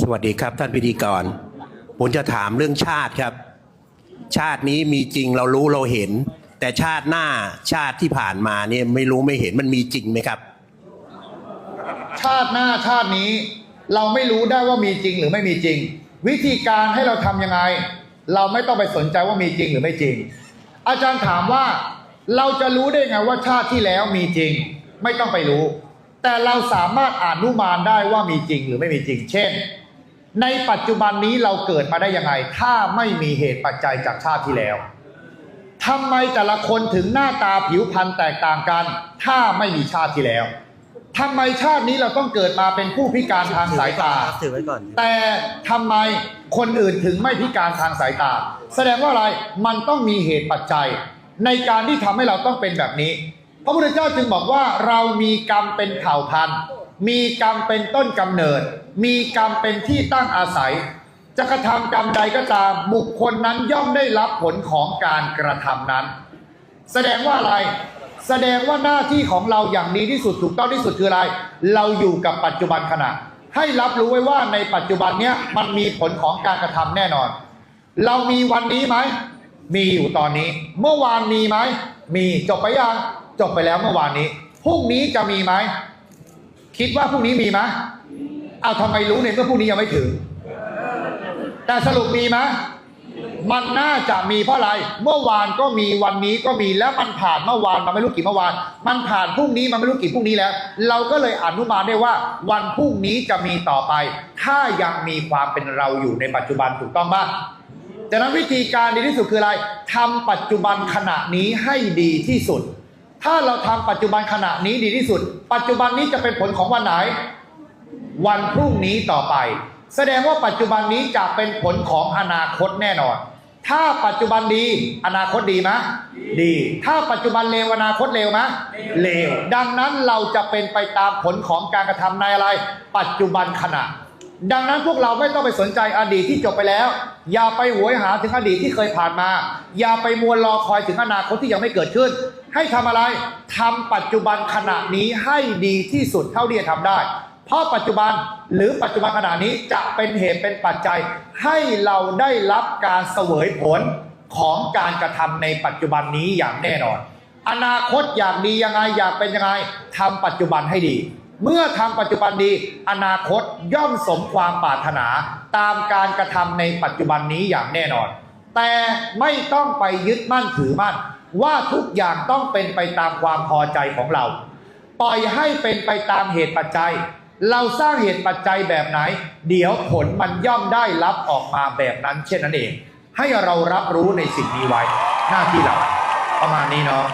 สวัสดีครับท่านพิธีกร ผมจะถามเรื่องชาติครับ ชาตินี้มีจริงเรารู้เราเห็น แต่ชาติหน้าชาติที่ผ่านมาเนี่ยไม่รู้ไม่เห็นมันมีจริงไหมครับ ชาติหน้าชาตินี้เราไม่รู้ได้ว่ามีจริงหรือไม่มีจริง วิธีการให้เราทำยังไง เราไม่ต้องไปสนใจว่ามีจริงหรือไม่จริง อาจารย์ถามว่าเราจะรู้ได้ไงว่าชาติที่แล้วมีจริง ไม่ต้องไปรู้ แต่เราสามารถอ่านนุมานได้ว่ามีจริงหรือไม่มีจริง เช่น ในปัจจุบันนี้เราเกิดมาได้ยังไง ถ้าไม่มีเหตุปัจจัยจากชาติที่แล้วทำไมแต่ละคนถึงหน้าตาผิวพรรณแตกต่างกัน ถ้าไม่มีชาติที่แล้วทำไมชาตินี้เราต้องเกิดมาเป็นผู้พิการทางสายตา ถือไว้ก่อน แต่ทำไมคนอื่นถึงไม่พิการทางสายตา แสดงว่าอะไร มันต้องมีเหตุปัจจัย ในการที่ทำให้เราต้องเป็นแบบนี้ พระพุทธเจ้าจึงบอกว่าเรามีกรรมเป็นเผ่าพันธุ์ มีกรรมเป็นต้นกำเนิด มีกรรมเป็นที่ตั้งอาศัย จะกระทำกรรมใดก็ตามบุคคลนั้นย่อมได้รับผลของการกระทำนั้น แสดงว่าอะไร แสดงว่าหน้าที่ของเราอย่างดีที่สุดถูกต้องที่สุดคืออะไร เราอยู่กับปัจจุบันขณะ ให้รับรู้ไว้ว่าในปัจจุบันเนี้ยมันมีผลของการกระทำแน่นอน เรามีวันนี้ไหมมีอยู่ตอนนี้ เมื่อวานมีไหม มีจบไปยังจบไปแล้วเมื่อวานนี้พรุ่งนี้จะมีไหมคิดว่าพรุ่งนี้มีไหมเอาทำไมรู้ในเมื่อพรุ่งนี้ยังไม่ถึง แต่สรุปมีไหมมันน่าจะมีเพราะอะไร เมื่อวานก็มีวันนี้ก็มีแล้วมันผ่านเมื่อวานมาไม่รู้กี่เมื่อวาน มันผ่านพรุ่งนี้มาไม่รู้กี่พรุ่งนี้แล้ว เราก็เลยอนุมานได้ว่า วันพรุ่งนี้จะมีต่อไป ถ้ายังมีความเป็นเราอยู่ในปัจจุบันถูกต้องบ้าง จากนั้นวิธีการดีที่สุดคืออะไรทำปัจจุบันขณะนี้ให้ดีที่สุด ถ้าเราทำปัจจุบันขณะนี้ดีที่สุด ปัจจุบันนี้จะเป็นผลของวันไหน วันพรุ่งนี้ต่อไป แสดงว่าปัจจุบันนี้จะเป็นผลของอนาคตแน่นอน ถ้าปัจจุบันดี อนาคตดีไหมดี ถ้าปัจจุบันเลวอนาคตเลวไหมเลว ดังนั้นเราจะเป็นไปตามผลของการกระทำในอะไร ปัจจุบันขณะ ดังนั้นพวกเราไม่ต้องไปสนใจอดีตที่จบไปแล้ว อย่าไปหวยหาถึงอดีตที่เคยผ่านมา อย่าไปมัวรอคอยถึงอนาคตที่ยังไม่เกิดขึ้น ให้ทำอะไรทำปัจจุบันขณะนี้ให้ดีที่สุดเท่าที่จะทำได้ เพราะปัจจุบันหรือปัจจุบันขณะนี้จะเป็นเหตุเป็นปัจจัย ให้เราได้รับการเสวยผลของการกระทำในปัจจุบันนี้อย่างแน่นอน อนาคตอยากดียังไงอยากเป็นยังไงทำปัจจุบันให้ดี เมื่อทำปัจจุบันดี อนาคตย่อมสมความปรารถนา ตามการกระทำในปัจจุบันนี้อย่างแน่นอน แต่ไม่ต้องไปยึดมั่นถือมั่น ว่าทุกอย่างต้องเป็นไปตามความพอใจของเรา ปล่อยให้เป็นไปตามเหตุปัจจัย เราสร้างเหตุปัจจัยแบบไหน เดี๋ยวผลมันย่อมได้รับออกมาแบบนั้น เช่นนั้นเอง ให้เรารับรู้ในสิ่งนี้ไว้หน้าที่เราประมาณนี้เนาะ